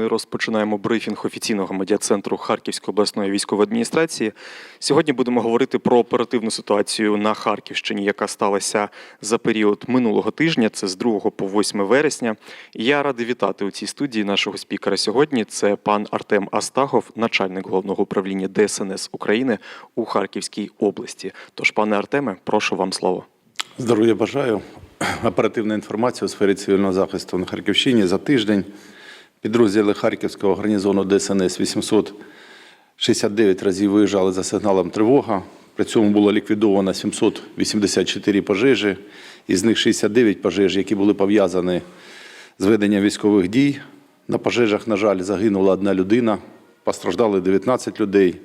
Ми розпочинаємо брифінг офіційного медіа-центру Харківської обласної військової адміністрації. Сьогодні будемо говорити про оперативну ситуацію на Харківщині, яка сталася за період минулого тижня. Це з 2 по 8 вересня. Я радий вітати у цій студії нашого спікера сьогодні. Це пан Артем Астахов, начальник головного управління ДСНС України у Харківській області. Тож, пане Артеме, прошу вам слово. Здоров'я бажаю. Оперативна інформація у сфері цивільного захисту на Харківщині за тиждень. Підрозділи Харківського гарнізону ДСНС 869 разів виїжджали за сигналом тривога. При цьому було ліквідовано 784 пожежі, із них 69 пожеж, які були пов'язані з веденням військових дій. На пожежах, на жаль, загинула одна людина, постраждали 19 людей.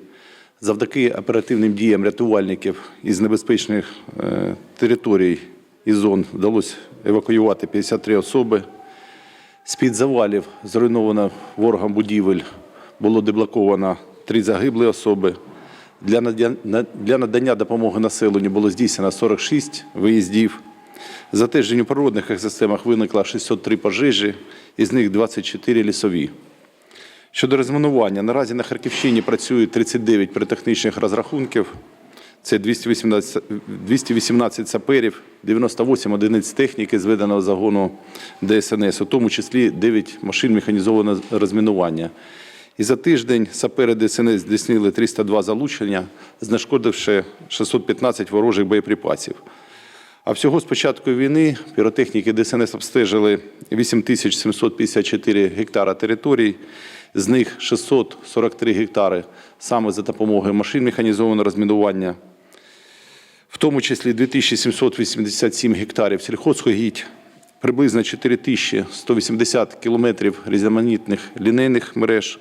Завдяки оперативним діям рятувальників із небезпечних е, територій і зон вдалося евакуювати 53 особи. З-під завалів зруйновано ворогом будівель було деблоковано три загиблі особи. Для надання допомоги населенню було здійснено 46 виїздів. За тиждень у природних екосистемах виникло 603 пожежі, із них 24 лісові. Щодо розмінування, наразі на Харківщині працюють 39 піротехнічних розрахунків. Це 218, 218 саперів, 98 одиниць техніки зведеного загону ДСНС, у тому числі 9 машин механізованого розмінування. І за тиждень сапери ДСНС здійснили 302 залучення, знешкодивши 615 ворожих боєприпасів. А всього з початку війни піротехніки ДСНС обстежили 8754 гектара територій, з них 643 гектари саме за допомогою машин механізованого розмінування, в тому числі 2787 гектарів сільхозугідь, приблизно 4180 кілометрів різноманітних лінейних мереж,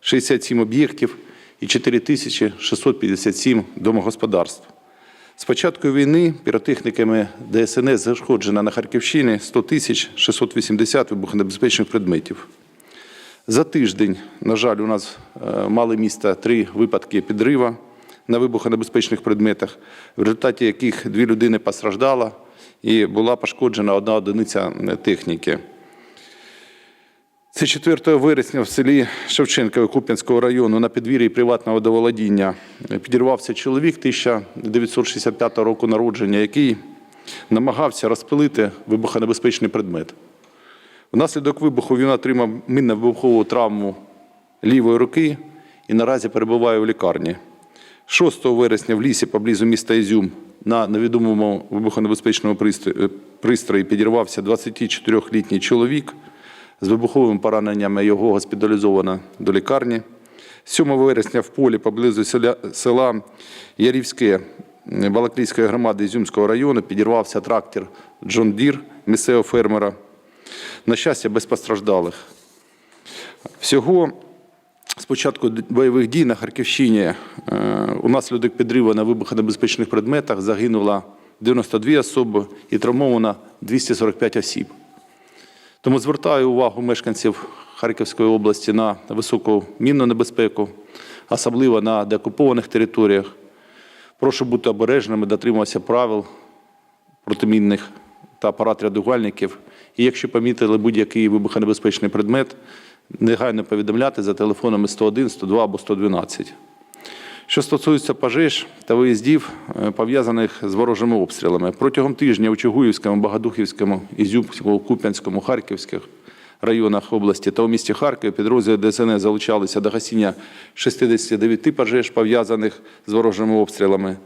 67 об'єктів і 4657 домогосподарств. З початку війни піротехніками ДСНС зашкоджено на Харківщині 100 тисяч 680 вибухонебезпечних предметів. За тиждень, на жаль, у нас е, мали місто три випадки підрива на вибухонебезпечних предметах, в результаті яких дві людини постраждала і була пошкоджена одна одиниця е, техніки. Це 4 вересня в селі Шевченкове Куп'янського району на підвір'ї приватного доволодіння підірвався чоловік 1965 року народження, який намагався розпилити вибухонебезпечний предмет. Внаслідок вибуху він отримав мінно-вибухову травму лівої руки і наразі перебуває в лікарні. 6 вересня в лісі поблизу міста Ізюм на невідомому вибухонебезпечному пристрої- е, підірвався 24-літній чоловік. З вибуховими пораненнями його госпіталізовано до лікарні. 7 вересня в полі поблизу села Ярівське Балаклійської громади Ізюмського району підірвався трактор Джон Дір місцевого фермера. На щастя, без постраждалих. Всього з початку бойових дій на Харківщині е, унаслідок підриву на вибухонебезпечних предметах загинуло 92 особи і травмовано 245 осіб. Тому звертаю увагу мешканців Харківської області на високу мінну небезпеку, особливо на деокупованих територіях. Прошу бути обережними, дотримуватися правил протимінних та апарат рятувальників. І якщо помітили будь-який вибухонебезпечний предмет, негайно повідомляти за телефонами 101, 102 або 112. Що стосується пожеж та виїздів, е, пов'язаних з ворожими обстрілами, протягом тижня у Чугуївському, Богодухівському, Ізюмському, Куп'янському, Харківських районах області та у місті Харкові підрозділи ДСНС залучалися до гасіння 69 пожеж, пов'язаних з ворожими обстрілами.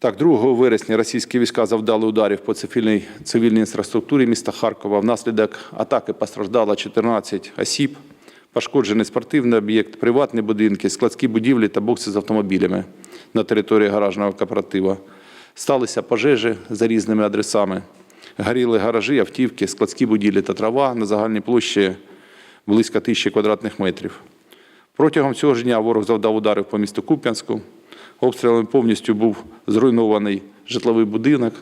Так, 2 вересня російські війська завдали ударів по цивільній, цивільній інфраструктурі міста Харкова. Внаслідок атаки постраждало 14 осіб. Пошкоджений спортивний об'єкт, приватні будинки, складські будівлі та бокси з автомобілями на території гаражного кооператива. Сталися пожежі за різними адресами. Горіли гаражі, автівки, складські будівлі та трава на загальній площі близько тисячі квадратних метрів. Протягом цього ж дня ворог завдав ударів по місту Куп'янську. Обстрілами повністю був зруйнований житловий будинок,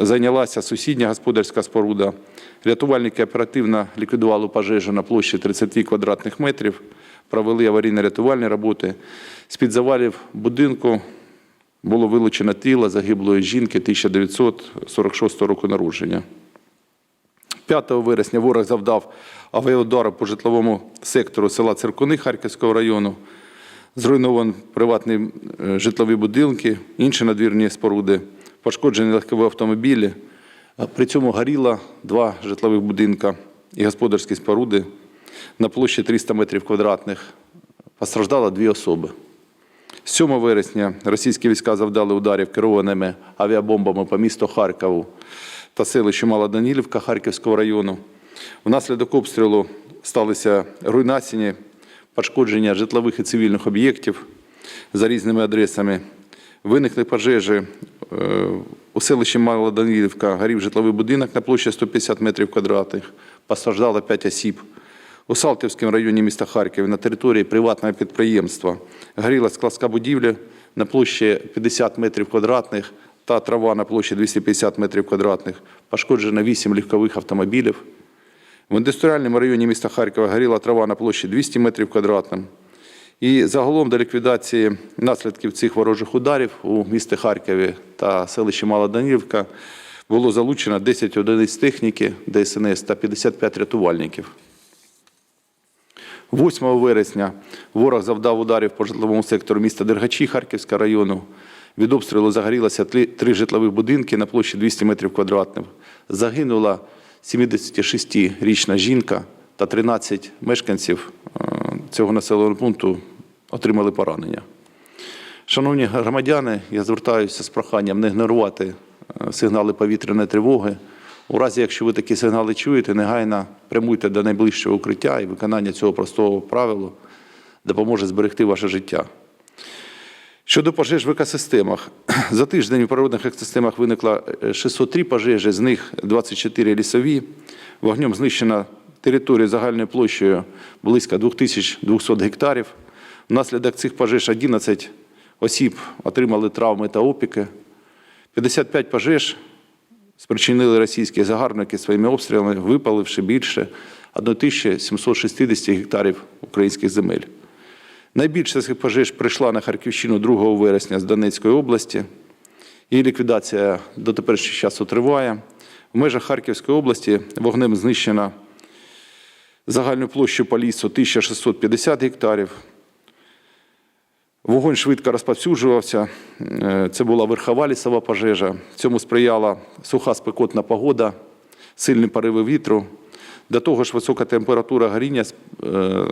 зайнялася сусідня господарська споруда. Рятувальники оперативно ліквідували пожежу на площі 30 квадратних метрів, провели аварійно-рятувальні роботи. З-під завалів будинку було вилучено тіло загиблої жінки 1946 року народження. 5 вересня ворог завдав авіаудару по житловому сектору села Циркуни Харківського району. Зруйновані приватні е, житлові будинки, інші надвірні споруди, пошкоджені легкові автомобілі. При цьому горіло два житлових будинка і господарські споруди на площі 300 метрів квадратних. Постраждало дві особи. 7 вересня російські війська завдали ударів керованими авіабомбами по місту Харкову та селищу Малоданілівка Харківського району. Внаслідок обстрілу сталися руйнації, пошкодження житлових і цивільних об'єктів за різними адресами. Виникли пожежі е, у селищі Малоданілівка, горів житловий будинок на площі 150 метрів квадратних, постраждало 5 осіб. У Салтівському районі міста Харків на території приватного підприємства горіла складська будівля на площі 50 метрів квадратних та трава на площі 250 метрів квадратних. Пошкоджено 8 легкових автомобілів. В індустріальному районі міста Харкова горіла трава на площі 200 метрів квадратних. І загалом до ліквідації наслідків цих ворожих ударів у місті Харкові та селищі Малоданівка було залучено 10 одиниць техніки ДСНС та 55 рятувальників. 8 вересня ворог завдав ударів по житловому сектору міста Дергачі Харківського району. Від обстрілу загорілося три житлових будинки на площі 200 метрів квадратних. Загинула 76-річна жінка та 13 мешканців е, цього населеного пункту отримали поранення. Шановні громадяни, я звертаюся з проханням не ігнорувати е, сигнали повітряної тривоги. У разі, якщо ви такі сигнали чуєте, негайно прямуйте до найближчого укриття і виконання цього простого правила допоможе зберегти ваше життя. Щодо пожеж в екосистемах, за тиждень у природних екосистемах виникло е, 603 пожежі, з них 24 лісові. Вогнем знищена територія загальною площею близько 2200 гектарів. Внаслідок цих пожеж 11 осіб отримали травми та опіки. 55 пожеж спричинили російські загарбники своїми обстрілами, випаливши більше 1760 гектарів українських земель. Найбільше цих пожеж прийшла на Харківщину 2 вересня з Донецької області. Її ліквідація до теперішнього часу триває. В межах Харківської області вогнем знищено загальну площу по лісу 1650 гектарів. Вогонь швидко розповсюджувався. Е, Це була верхова лісова пожежа. Цьому сприяла суха спекотна погода, сильні пориви вітру. До того ж, висока температура горіння е,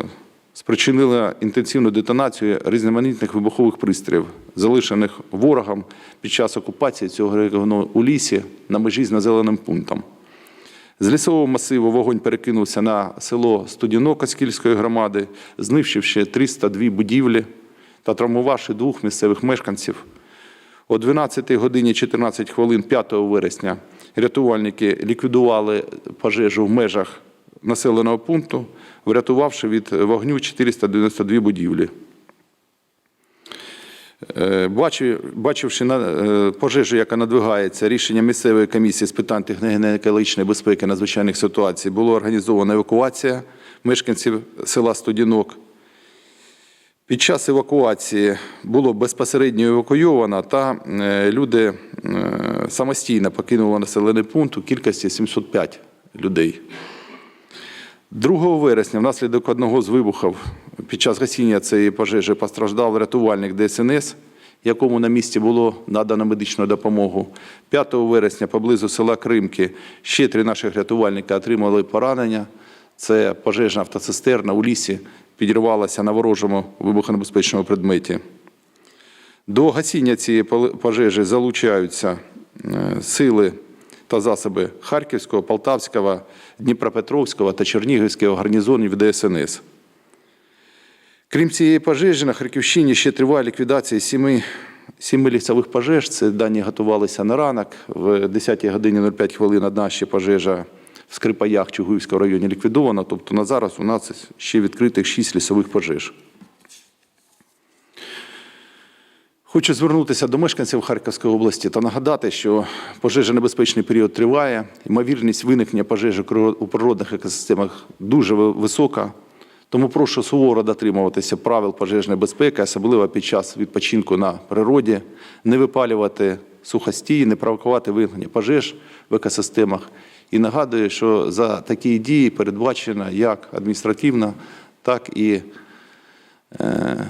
спричинила інтенсивну детонацію різноманітних вибухових пристроїв, залишених ворогом під час окупації цього регіону у лісі на межі з населеним пунктом. З лісового масиву вогонь перекинувся на село Студіно Каскільської громади, знищивши 302 будівлі та травмувавши двох місцевих мешканців. О 12 годині 14 хвилин 5 вересня рятувальники ліквідували пожежу в межах населеного пункту, врятувавши від вогню 492 будівлі. Е, Бачивши е, пожежу, яка надвигається, рішення місцевої комісії з питань техногенно-екологічної безпеки надзвичайних ситуацій було організована евакуація мешканців села Студінок. Під час евакуації було безпосередньо евакуйовано, та е, люди самостійно покинули населений пункт у кількості 705 людей. 2 вересня внаслідок одного з вибухів під час гасіння цієї пожежі постраждав рятувальник ДСНС, якому на місці було надано медичну допомогу. 5 вересня поблизу села Кримки ще три наших рятувальника отримали поранення. Це пожежна автоцистерна у лісі підірвалася на ворожому вибухонебезпечному предметі. До гасіння цієї пожежі залучаються е, сили та засоби Харківського, Полтавського, Дніпропетровського та Чернігівського гарнізонів ДСНС. Крім цієї пожежі, на Харківщині ще триває ліквідація сіми, сіми лісових пожеж. Це дані готувалися на ранок. В 10 годині 05 хвилин одна ще пожежа в Скрипаях Чугуївського районі ліквідована. Тобто на зараз у нас ще відкритих 6 лісових пожеж. Хочу звернутися до мешканців Харківської області та нагадати, що пожежонебезпечний період триває. Ймовірність виникнення пожежі у природних екосистемах дуже висока. Тому прошу суворо дотримуватися правил пожежної безпеки, особливо під час відпочинку на природі, не випалювати сухостій, не провокувати виникнення пожеж в екосистемах. І нагадую, що за такі дії передбачена як адміністративна, так і е,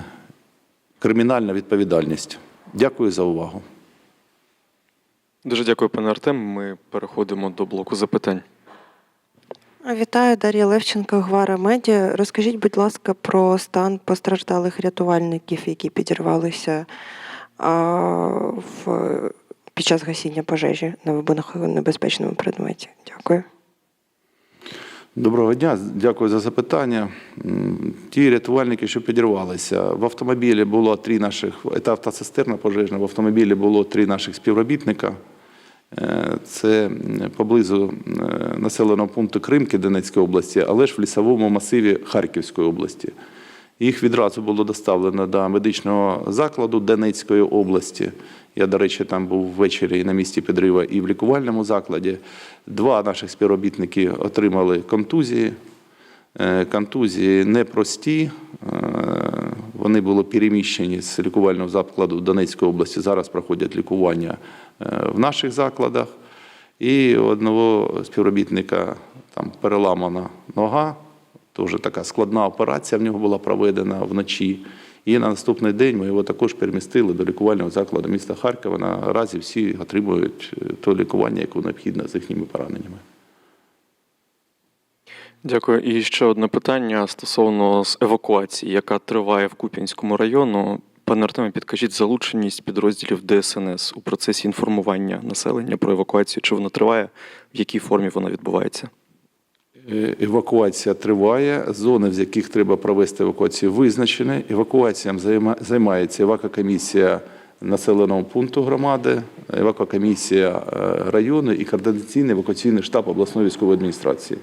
кримінальна відповідальність. Дякую за увагу. Дуже дякую, пане Артем. Ми переходимо до блоку запитань. Вітаю, Дар'я Левченко, Гвара Медіа. Розкажіть, будь ласка, про стан постраждалих рятувальників, які підірвалися а, в, під час гасіння пожежі на вибухонебезпечному предметі. Дякую. Доброго дня, дякую за запитання. Ті рятувальники, що підірвалися, в автомобілі було три наших, це автоцистерна пожежна, в автомобілі було три наших співробітника. Е, Це поблизу населеного пункту Кримки Донецької області, але ж в лісовому масиві Харківської області. Їх відразу було доставлено до медичного закладу Донецької області. Я, до речі, там був ввечері на місці підриву і в лікувальному закладі. Два наших співробітники отримали контузії. Е, Контузії непрості. Е, Вони були переміщені з лікувального закладу Донецької області. Зараз проходять лікування е, в наших закладах. І одного співробітника там переламана нога, Теж така складна операція в нього була проведена вночі. І на наступний день ми його також перемістили до лікувального закладу міста Харкова. Наразі всі отримують е, то лікування, яке необхідне з їхніми пораненнями. Дякую. І ще одне питання стосовно евакуації, яка триває в Куп'янському району. Пане Артеме, підкажіть залученість підрозділів ДСНС у процесі інформування населення про евакуацію. Чи вона триває, в якій формі вона відбувається? Е, Евакуація триває. Зони, з яких треба провести евакуацію, визначені. Евакуаціям займається евакокомісія населеного пункту громади, евакокомісія е, району і координаційний евакуаційний штаб обласної військової адміністрації.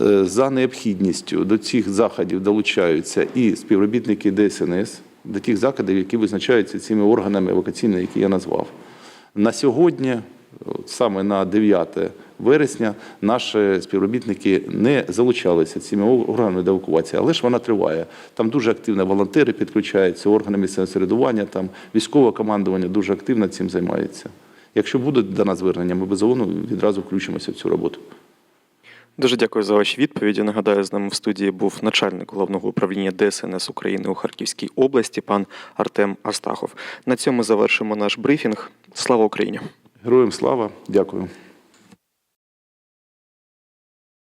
Е, За необхідністю до цих заходів долучаються і співробітники ДСНС, до тих заходів, які визначаються цими органами евакуаційними, які я назвав. На сьогодні, саме на 9 вересня, наші співробітники не залучалися цими органами до евакуації, але ж вона триває. Там дуже активно волонтери підключаються, органи місцевого самоврядування, там військове командування дуже активно цим займається. Якщо буде до нас звернення, ми безумовно відразу включимося в цю роботу. Дуже дякую за ваші відповіді. Нагадаю, з нами в студії був начальник головного управління ДСНС України у Харківській області, пан Артем Астахов. На цьому завершимо наш брифінг. Слава Україні! Героям слава, дякую.